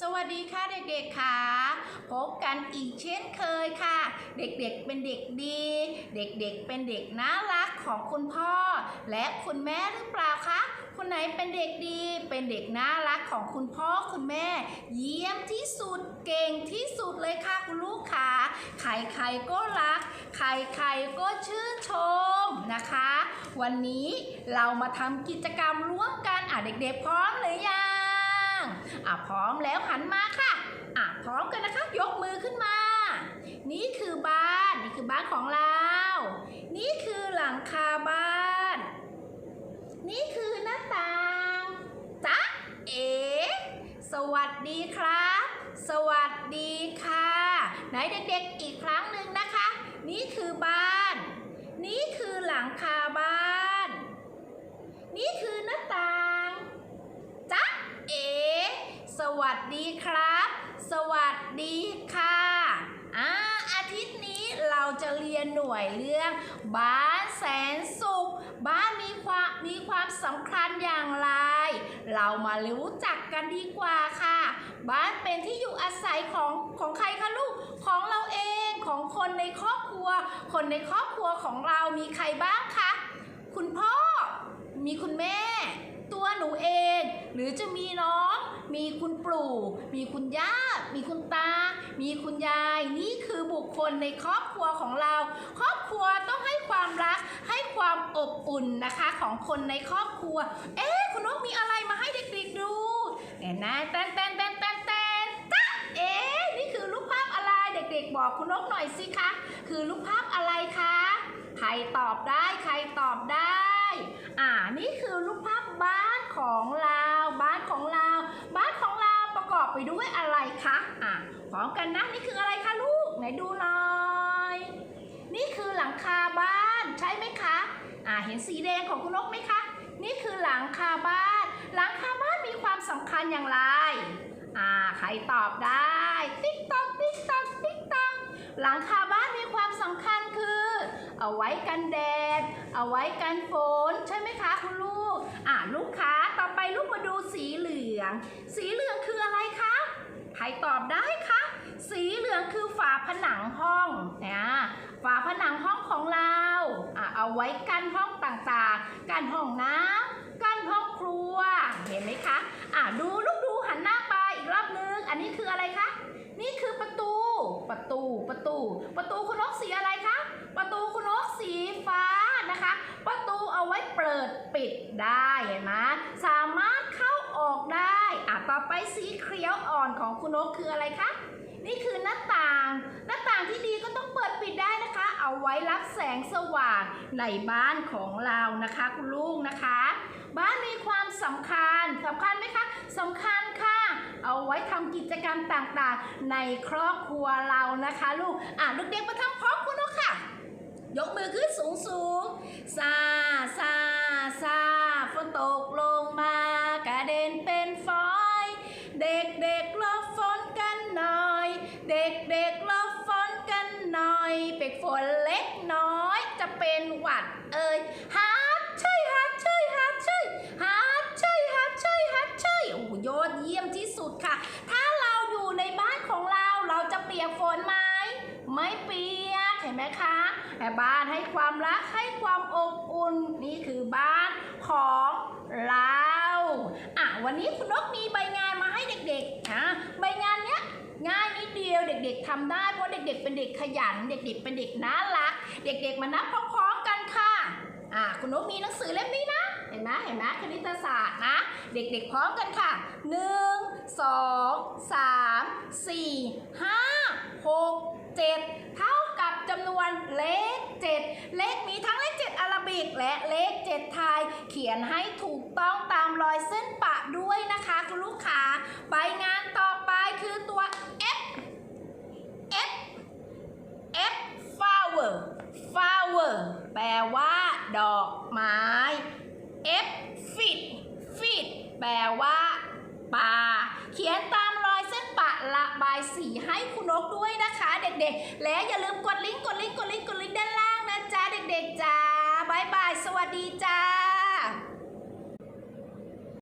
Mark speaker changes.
Speaker 1: สวัสดีค่ะเด็กๆค่ะพบกันอีกเช่นเคยค่ะ เด็กๆเป็นเด็กดี เด็กๆเป็นเด็กน่ารักของคุณพ่อ และคุณแม่หรือเปล่าคะคนไหนเป็นเด็กดี เป็นเด็กน่ารักของคุณพ่อคุณแม่ เยี่ยมที่สุดเก่งที่สุดเลยค่ะคุณลูกค่ะใครๆก็รัก ใครๆก็ชื่นชมนะคะ วันนี้เรามาทำกิจกรรมร่วมกันอะเด็กๆพร้อมหรือยัง อะพร้อมแล้วหันมาค่ะอะพร้อมกันนะคะ ยกมือขึ้นมา นี่คือบ้านนี่คือบ้านของเรา นี่คือหลังคาบ้าน นี่คือหน้าต่างจ๊ะเอ๋สวัสดีครับ สวัสดีค่ะ ไหนเด็กๆอีกครั้งหนึ่งนะคะ นี่คือบ้าน นี่คือหลังคาบ้าน นี่คือหน้าต่างจ๊ะเอ๋ สวัสดีครับ สวัสดีค่ะอ่าอาทิตย์นี้เราจะเรียนหน่วยเรื่อง บ้านแสนสุข บ้านมีความมีความสำคัญอย่างไร เรามารู้จักกันดีกว่าค่ะ บ้านเป็นที่อยู่อาศัยของของใครคะลูกของเราเองของคนในครอบครัว คนในครอบครัวของเรามีใครบ้างคะคุณพ่อมีคุณแม่ ตัวหนูเอง หรือจะมีน้อง มีคุณปู่มีคุณย่า มีคุณตา มีคุณยาย นี่คือบุคคลในครอบครัวของเรา ครอบครัวต้องให้ความรัก ให้ความอบอุ่นนะคะของคนในครอบครัว เอ๊ะคุณนกมีอะไรมาให้เด็กๆดูเห็นนะแตนแตนแตนแตนแตนจ๊ะเอ๊ะนี่คือรูปภาพอะไรเด็ก ๆ บอกคุณนกหน่อยสิคะคือรูปภาพอะไรคะใครตอบได้ใครตอบได้ อ่านี่คือรูปภาพบ้านของเรา อบไปด้วยอะไรคะอ่าพร้อมกันนะนี่คืออะไรคะลูกไหนดูหน่อยนี่คือหลังคาบ้านใช่ไหมคะอ่าเห็นสีแดงของคุณนกไหมคะ นี่คือหลังคาบ้าน หลังคาบ้านมีความสำคัญอย่างไรอ่าใครตอบได้ ติ๊กตอกติ๊กตอกติ๊กตอกหลังคาบ้านมีความสำคัญคือ เอาไว้กันแดด เอาไว้กันฝนใช่ไหมคะคุณลูกอ่าลูกค้าต่อไปลูกมาดูสีเหลื องสีเหลืองคืออะไรคะ ใครตอบได้คะ สีเหลืองคือฝาผนังห้องนะฝาผนังห้องของเราเอาไว้กันห้องต่างๆ กันห้องน้ำกันห้องครัว เห็นไหมคะอะดูลูกดูหันหน้าไปอีกรอบนึง อันนี้คืออะไรคะ นี่คือประตู ประตู ประตู ประตูคุณนกสีอะไรคะ ประตูคุณนกสีฟ้านะคะ ประตูเอาไว้เปิดปิดได้ เห็นไหมสามารถเข้าออกได้ อะ ต่อไปสีเขียวอ่อนของคุณนกคืออะไรคะ นี่คือหน้าต่าง หน้าต่างที่ดีก็ต้องเปิดปิดได้นะคะ เอาไว้รับแสงสว่างในบ้านของเรานะคะ คุณลูกนะคะ บ้านมีความสำคัญสำคัญไหมคะสำคัญค่ะ เอาไว้ทำกิจกรรมต่างๆ ในครอบครัวเรานะคะ ลูก อะลูกเด็กมาทำพร้อมคุณนกค่ะ ยกมือขึ้นสูงสูงๆซาซาซาฝนตกล ฝนเล็กน้อย จะเป็นหวัดเอ่ยฮัดช่ยฮัดช่ยฮัดช่ยฮัดช่ยฮัดช่ยฮัดช่ยโอ้ยอดเยี่ยมที่สุดค่ะ ถ้าเราอยู่ในบ้านของเราเราจะเปียกฝนไหมไม่เปียกเห็นไหมคะแต่บ้านให้ความรักให้ความอบอุ่นนี่คือบ้านของเราอะวันนี้คุณนกมีใบงานมาให้เด็กๆนะใบงานเนี้ย เดียวเด็กๆทำได้เพราะเด็ก ๆ เป็นเด็กขยัน เด็ก ๆ เป็นเด็กน่ารัก เด็ก ๆ มานับพร้อมๆกันค่ะอะคุณนกมีหนังสือเล่มนี้นะ เห็นไหมเห็นไหมคณิตศาสตร์นะ เด็กๆพร้อมกันค่ะหนึ่งสองสามสี่ห้าหกเจ็ดเท่ากับจำนวนเลขเจ็ดเลขมีทั้งเลขเจ็ดอาราบิกและเลขเจ็ดไทย เขียนให้ถูกต้องตามรอยเส้นปะด้วยนะคะคุณลูกค้าใบงานต่อไปคือตัว F F F flower flower แปลว่า ดอก ไม้ F fit fit แปลว่าปลาเขียนตามรอยเส้นปะระบายสีให้คุณนกด้วยนะคะ เด็กๆ และอย่าลืมกดลิงก์กดลิงก์กดลิงก์กดลิงก์ด้านล่างนะจ๊ะเด็กๆจ้าบายบาย สวัสดีจ้า